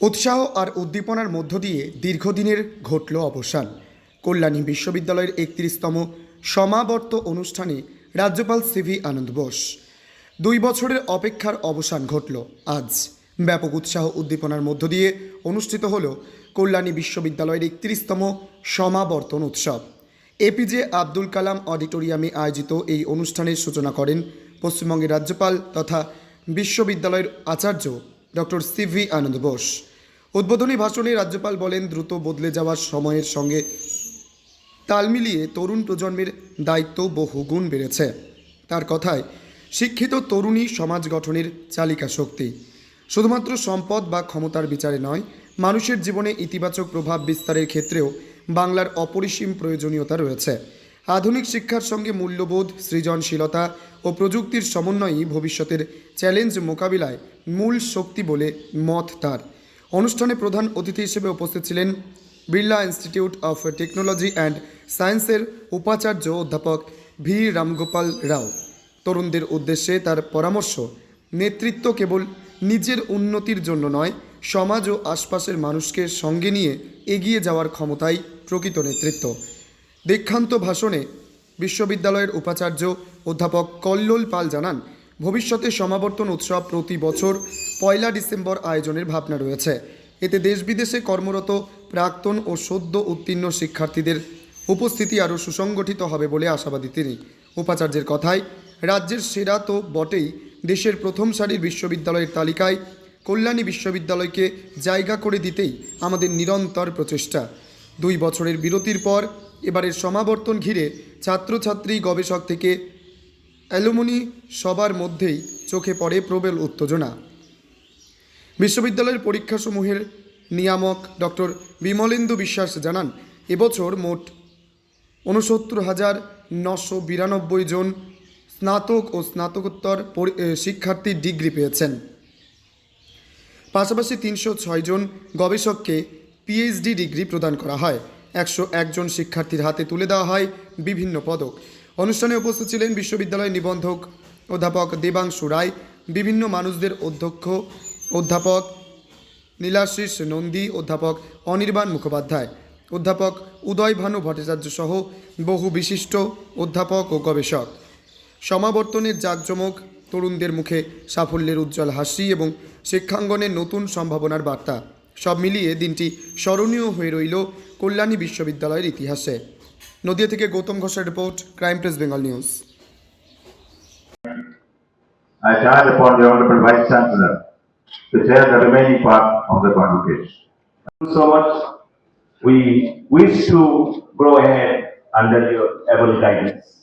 উৎসাহ আর উদ্দীপনার মধ্য দিয়ে দীর্ঘদিনের ঘটল অবসান। কল্যাণী বিশ্ববিদ্যালয়ের একত্রিশতম সমাবর্ত অনুষ্ঠানে রাজ্যপাল সিভি আনন্দ বোস। দুই বছরের অপেক্ষার অবসান ঘটল আজ। ব্যাপক উৎসাহ উদ্দীপনার মধ্য দিয়ে অনুষ্ঠিত হল কল্যাণী বিশ্ববিদ্যালয়ের একত্রিশতম সমাবর্তন উৎসব। এপিজে আব্দুল কালাম অডিটোরিয়ামে আয়োজিত এই অনুষ্ঠানের সূচনা করেন পশ্চিমবঙ্গের রাজ্যপাল তথা বিশ্ববিদ্যালয়ের আচার্য ডক্টর সিভি আনন্দ বোস। উদ্বোধনী ভাষণে রাজ্যপাল বলেন, দ্রুত বদলে যাওয়ার সময়ের সঙ্গে তাল মিলিয়ে তরুণ প্রজন্মের দায়িত্ব বহুগুণ বেড়েছে। তার কথায়, শিক্ষিত তরুণী সমাজ গঠনের চালিকা শক্তি। শুধুমাত্র সম্পদ বা ক্ষমতার বিচারে নয়, মানুষের জীবনে ইতিবাচক প্রভাব বিস্তারের ক্ষেত্রেও বাংলার অপরিসীম প্রয়োজনীয়তা রয়েছে। আধুনিক শিক্ষার সঙ্গে মূল্যবোধ, সৃজনশীলতা ও প্রযুক্তির সমন্বয়ই ভবিষ্যতের চ্যালেঞ্জ মোকাবিলায় মূল শক্তি বলে মত তার। অনুষ্ঠানে প্রধান অতিথি হিসেবে উপস্থিত ছিলেন Birla institute of technology and সায়েন্সের উপাচার্য অধ্যাপক ভি রামগোপাল রাও। তরুণদের উদ্দেশ্যে তার পরামর্শ, নেতৃত্ব কেবল নিজের উন্নতির জন্য নয়, সমাজ ও আশপাশের মানুষকে সঙ্গে নিয়ে এগিয়ে যাওয়ার ক্ষমতাই প্রকৃত নেতৃত্ব। দীক্ষান্ত ভাষণে বিশ্ববিদ্যালয়ের উপাচার্য অধ্যাপক কল্লোল পাল জানান ভবিষ্যতে সমাবর্তন উৎসব প্রতি বছর পয়লা ডিসেম্বর আয়োজনের ভাবনা রয়েছে। এতে দেশ বিদেশে কর্মরত প্রাক্তন ও সদ্য উত্তীর্ণ শিক্ষার্থীদের উপস্থিতি আরও সুসংগঠিত হবে বলে আশাবাদী তিনি। উপাচার্যের কথায়, রাজ্যের সেরা তো বটেই দেশের প্রথম সারির বিশ্ববিদ্যালয়ের তালিকায় কল্যাণী বিশ্ববিদ্যালয়কে জায়গা করে দিতেই আমাদের নিরন্তর প্রচেষ্টা। দুই বছরের বিরতির পর এবারের সমাবর্তন ঘিরে ছাত্রছাত্রী গবেষক থেকে অ্যালুমিনি সবার মধ্যেই চোখে পড়ে প্রবল উত্তেজনা। বিশ্ববিদ্যালয়ের পরীক্ষাসমূহের নিয়ামক ডক্টর বিমলেন্দু বিশ্বাস জানান, এবছর মোট ঊনসত্তর হাজার নশো বিরানব্বই জন স্নাতক ও স্নাতকোত্তর শিক্ষার্থী ডিগ্রি পেয়েছেন। পাশাপাশি তিনশো জন গবেষককে পিএইচডি ডিগ্রি প্রদান করা হয়। একশো একজন শিক্ষার্থীর হাতে তুলে দেওয়া হয় বিভিন্ন পদক। অনুষ্ঠানে উপস্থিত ছিলেন বিশ্ববিদ্যালয়ের নিবন্ধক অধ্যাপক দেবাংশু রায়, বিভিন্ন মানুষদের অধ্যক্ষ অধ্যাপক নীলাশিস নন্দী, অধ্যাপক অনির্বাণ মুখোপাধ্যায়, অধ্যাপক উদয় ভানু ভট্টাচার্য সহ বহু বিশিষ্ট অধ্যাপক ও গবেষক। সমাবর্তনের জাঁকজমক তরুণদের মুখে সাফল্যের উজ্জ্বল হাসি এবং শিক্ষাঙ্গনের নতুন সম্ভাবনার বার্তা। সব মিলিয়ে দিনটি স্মরণীয় হয়ে রইল কল্যাণী বিশ্ববিদ্যালয়ের ইতিহাসে। নদিয়া থেকে গৌতম ঘোষের report crime press Bengal news I charge upon the Honorable Vice Chancellor to chair the remaining part of the convocation. Thank you so much. We wish to grow ahead under your able guidance.